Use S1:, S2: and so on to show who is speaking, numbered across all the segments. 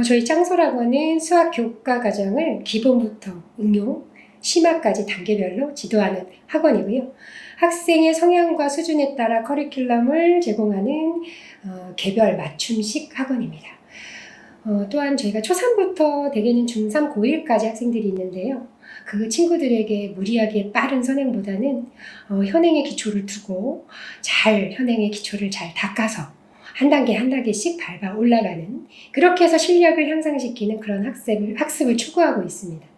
S1: 어, 저희 짱소학원은 수학 교과 과정을 기본부터 응용, 심화까지 단계별로 지도하는 학원이고요. 학생의 성향과 수준에 따라 커리큘럼을 제공하는 어, 개별 맞춤식 학원입니다. 어, 또한 저희가 초3부터 대개는 중3, 고1까지 학생들이 있는데요. 그 친구들에게 무리하게 빠른 선행보다는 어, 현행의 기초를 두고 잘 현행의 기초를 잘 닦아서 한 단계 한 단계씩 밟아 올라가는 그렇게 해서 실력을 향상시키는 그런 학습을, 학습을 추구하고 있습니다.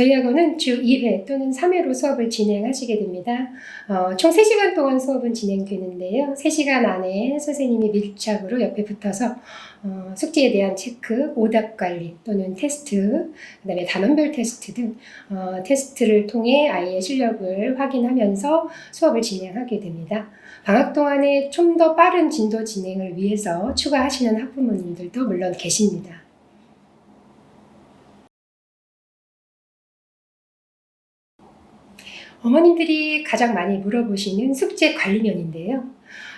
S1: 저희 학원은 주 2회 또는 3회로 수업을 진행하시게 됩니다. 어, 총 3시간 동안 수업은 진행되는데요. 3시간 안에 선생님이 밀착으로 옆에 붙어서 어, 숙제에 대한 체크, 오답 관리 또는 테스트, 그 다음에 단원별 테스트 등 어, 테스트를 통해 아이의 실력을 확인하면서 수업을 진행하게 됩니다. 방학 동안에 좀 더 빠른 진도 진행을 위해서 추가하시는 학부모님들도 물론 계십니다. 어머님들이 가장 많이 물어보시는 숙제 관리면인데요.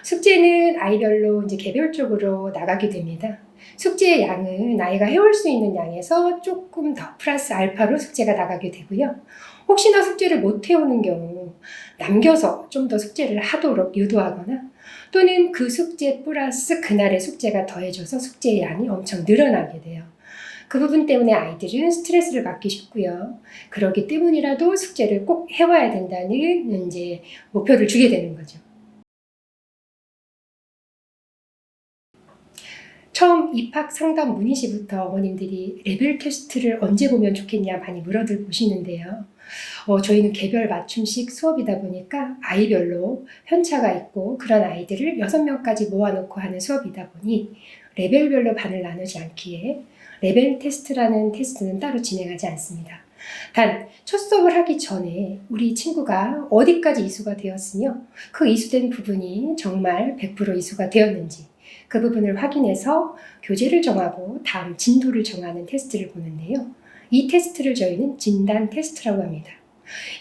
S1: 숙제는 아이별로 이제 개별적으로 나가게 됩니다. 숙제의 양은 아이가 해올 수 있는 양에서 조금 더 플러스 알파로 숙제가 나가게 되고요. 혹시나 숙제를 못 해오는 경우 남겨서 좀 더 숙제를 하도록 유도하거나 또는 그 숙제 플러스 그날의 숙제가 더해져서 숙제의 양이 엄청 늘어나게 돼요. 그 부분 때문에 아이들은 스트레스를 받기 쉽고요. 그러기 때문이라도 숙제를 꼭 해와야 된다는 이제 목표를 주게 되는 거죠. 처음 입학 상담 문의 시부터 어머님들이 레벨 테스트를 언제 보면 좋겠냐 많이 물어들 보시는데요. 어, 저희는 개별 맞춤식 수업이다 보니까 아이별로 편차가 있고 그런 아이들을 6명까지 모아놓고 하는 수업이다 보니 레벨별로 반을 나누지 않기에 레벨 테스트라는 테스트는 따로 진행하지 않습니다. 단, 첫 수업을 하기 전에 우리 친구가 어디까지 이수가 되었으며 그 이수된 부분이 정말 100% 이수가 되었는지 그 부분을 확인해서 교재를 정하고 다음 진도를 정하는 테스트를 보는데요. 이 테스트를 저희는 진단 테스트라고 합니다.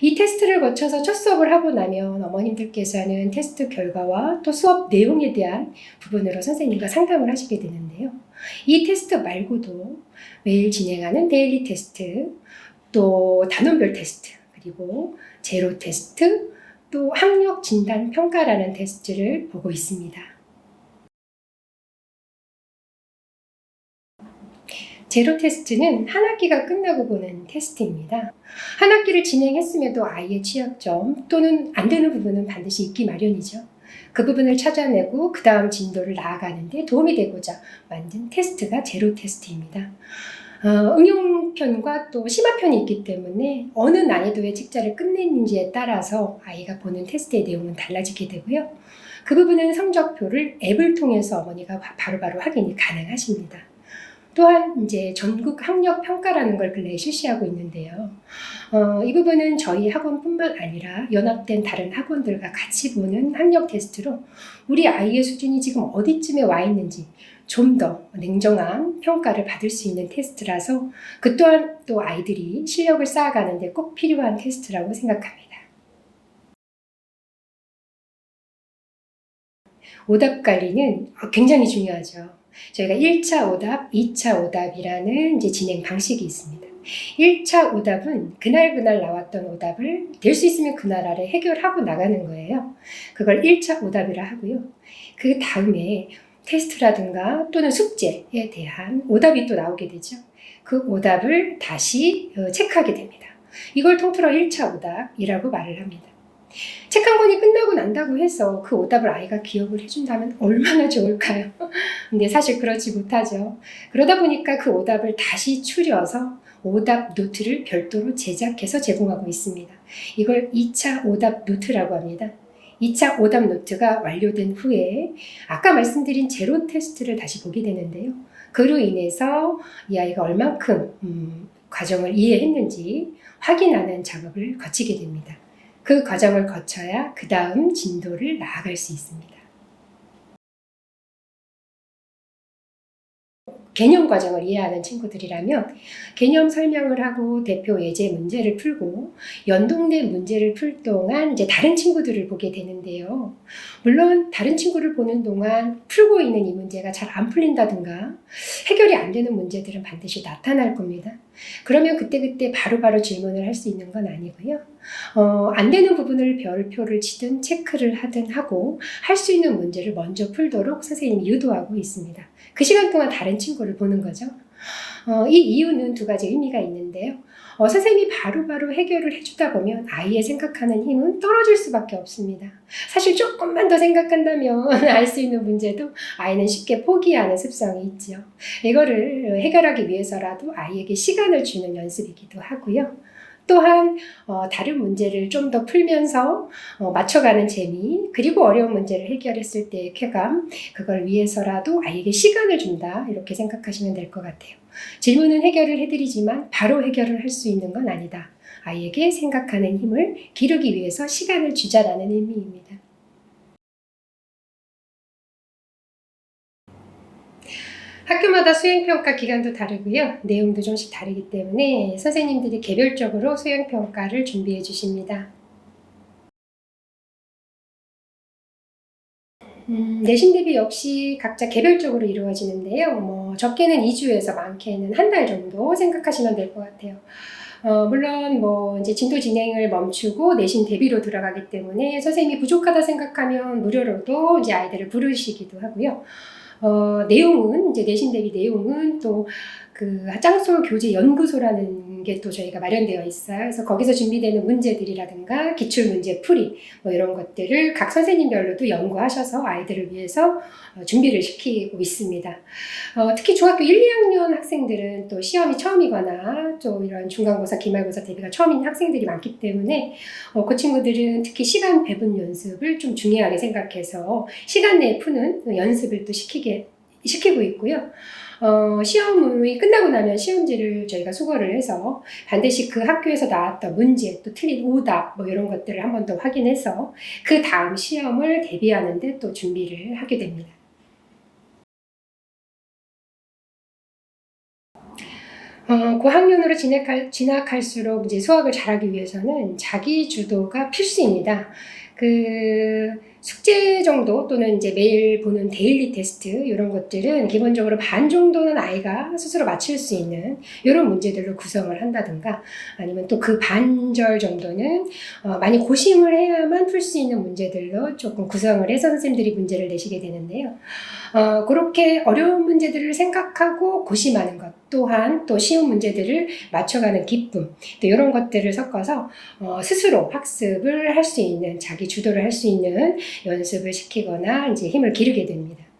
S1: 이 테스트를 거쳐서 첫 수업을 하고 나면 어머님들께서는 테스트 결과와 또 수업 내용에 대한 부분으로 선생님과 상담을 하시게 되는데요. 이 테스트 말고도 매일 진행하는 데일리 테스트, 또 단원별 테스트, 그리고 제로 테스트, 또 학력 진단 평가라는 테스트를 보고 있습니다. 제로 테스트는 한 학기가 끝나고 보는 테스트입니다. 한 학기를 진행했음에도 아이의 취약점 또는 안 되는 부분은 반드시 있기 마련이죠. 그 부분을 찾아내고 그 다음 진도를 나아가는데 도움이 되고자 만든 테스트가 제로 테스트입니다. 어, 응용편과 또 심화편이 있기 때문에 어느 난이도의 책자를 끝냈는지에 따라서 아이가 보는 테스트의 내용은 달라지게 되고요. 그 부분은 성적표를 앱을 통해서 어머니가 바로바로 확인이 가능하십니다. 또한 이제 전국 학력 평가라는 걸 근래에 실시하고 있는데요. 어, 이 부분은 저희 학원뿐만 아니라 연합된 다른 학원들과 같이 보는 학력 테스트로 우리 아이의 수준이 지금 어디쯤에 와 있는지 좀 더 냉정한 평가를 받을 수 있는 테스트라서 그 또한 또 아이들이 실력을 쌓아가는데 꼭 필요한 테스트라고 생각합니다. 오답 관리는 굉장히 중요하죠. 저희가 1차 오답, 2차 오답이라는 이제 진행 방식이 있습니다. 1차 오답은 그날 그날 나왔던 오답을 될 수 있으면 그날 아래 해결하고 나가는 거예요. 그걸 1차 오답이라 하고요. 그 다음에 테스트라든가 또는 숙제에 대한 오답이 또 나오게 되죠. 그 오답을 다시 어, 체크하게 됩니다. 이걸 통틀어 1차 오답이라고 말을 합니다. 책 한 권이 끝나고 난다고 해서 그 오답을 아이가 기억을 해준다면 얼마나 좋을까요? 근데 사실 그렇지 못하죠. 그러다 보니까 그 오답을 다시 추려서 오답 노트를 별도로 제작해서 제공하고 있습니다. 이걸 2차 오답 노트라고 합니다. 2차 오답 노트가 완료된 후에 아까 말씀드린 제로 테스트를 다시 보게 되는데요. 그로 인해서 이 아이가 얼만큼 음, 과정을 이해했는지 확인하는 작업을 거치게 됩니다. 그 과정을 거쳐야 그 다음 진도를 나아갈 수 있습니다. 개념 과정을 이해하는 친구들이라면 개념 설명을 하고 대표 예제 문제를 풀고 연동된 문제를 풀 동안 이제 다른 친구들을 보게 되는데요. 물론 다른 친구를 보는 동안 풀고 있는 이 문제가 잘 안 풀린다든가 해결이 안 되는 문제들은 반드시 나타날 겁니다. 그러면 그때그때 바로 바로 질문을 할 수 있는 건 아니고요. 어, 안 되는 부분을 별표를 치든 체크를 하든 하고 할 수 있는 문제를 먼저 풀도록 선생님이 유도하고 있습니다. 그 시간 동안 다른 친구를 보는 거죠. 어, 이 이유는 두 가지 의미가 있는데요. 어, 선생님이 바로 바로 해결을 해주다 보면 아이의 생각하는 힘은 떨어질 수밖에 없습니다. 사실 조금만 더 생각한다면 알 수 있는 문제도 아이는 쉽게 포기하는 습성이 있죠. 이거를 해결하기 위해서라도 아이에게 시간을 주는 연습이기도 하고요. 또한 어, 다른 문제를 좀 더 풀면서 어, 맞춰가는 재미 그리고 어려운 문제를 해결했을 때의 쾌감 그걸 위해서라도 아이에게 시간을 준다 이렇게 생각하시면 될 것 같아요. 질문은 해결을 해드리지만 바로 해결을 할 수 있는 건 아니다. 아이에게 생각하는 힘을 기르기 위해서 시간을 주자라는 의미입니다. 학교마다 수행평가 기간도 다르고요. 내용도 좀씩 다르기 때문에 선생님들이 개별적으로 수행평가를 준비해 주십니다. 음, 내신 대비 역시 각자 개별적으로 이루어지는데요. 뭐 적게는 2주에서 많게는 한 달 정도 생각하시면 될 것 같아요. 어, 물론 뭐 이제 진도 진행을 멈추고 내신 대비로 들어가기 때문에 선생님이 부족하다 생각하면 무료로도 이제 아이들을 부르시기도 하고요. 어, 내용은 이제 내신 대비 내용은 또그 짱소 교재 연구소라는 게 또 저희가 마련되어 있어요. 그래서 거기서 준비되는 문제들이라든가 기출 문제 풀이 뭐 이런 것들을 각 선생님별로도 연구하셔서 아이들을 위해서 어, 준비를 시키고 있습니다. 어, 특히 중학교 1, 2학년 학생들은 또 시험이 처음이거나 또 이런 중간고사, 기말고사 대비가 처음인 학생들이 많기 때문에 어, 그 친구들은 특히 시간 배분 연습을 좀 중요하게 생각해서 시간 내에 푸는 연습을 또 시키게 시키고 있고요. 어, 시험이 끝나고 나면 시험지를 저희가 수거를 해서 반드시 그 학교에서 나왔던 문제, 또 틀린 오답, 뭐 이런 것들을 한 번 더 확인해서 그 다음 시험을 대비하는데 또 준비를 하게 됩니다. 어, 고학년으로 진학할, 진학할수록 이제 수학을 잘하기 위해서는 자기 주도가 필수입니다. 그 숙제 정도 또는 이제 매일 보는 데일리 테스트 이런 것들은 기본적으로 반 정도는 아이가 스스로 맞출 수 있는 이런 문제들로 구성을 한다든가 아니면 또 그 반절 정도는 어, 많이 고심을 해야만 풀 수 있는 문제들로 조금 구성을 해서 선생님들이 문제를 내시게 되는데요. 어, 그렇게 어려운 문제들을 생각하고 고심하는 것 또한 또 쉬운 문제들을 맞춰가는 기쁨 또 이런 것들을 섞어서 어, 스스로 학습을 할 수 있는 자기 주도를 할 수 있는 연습을 시키거나 이제 힘을 기르게 됩니다.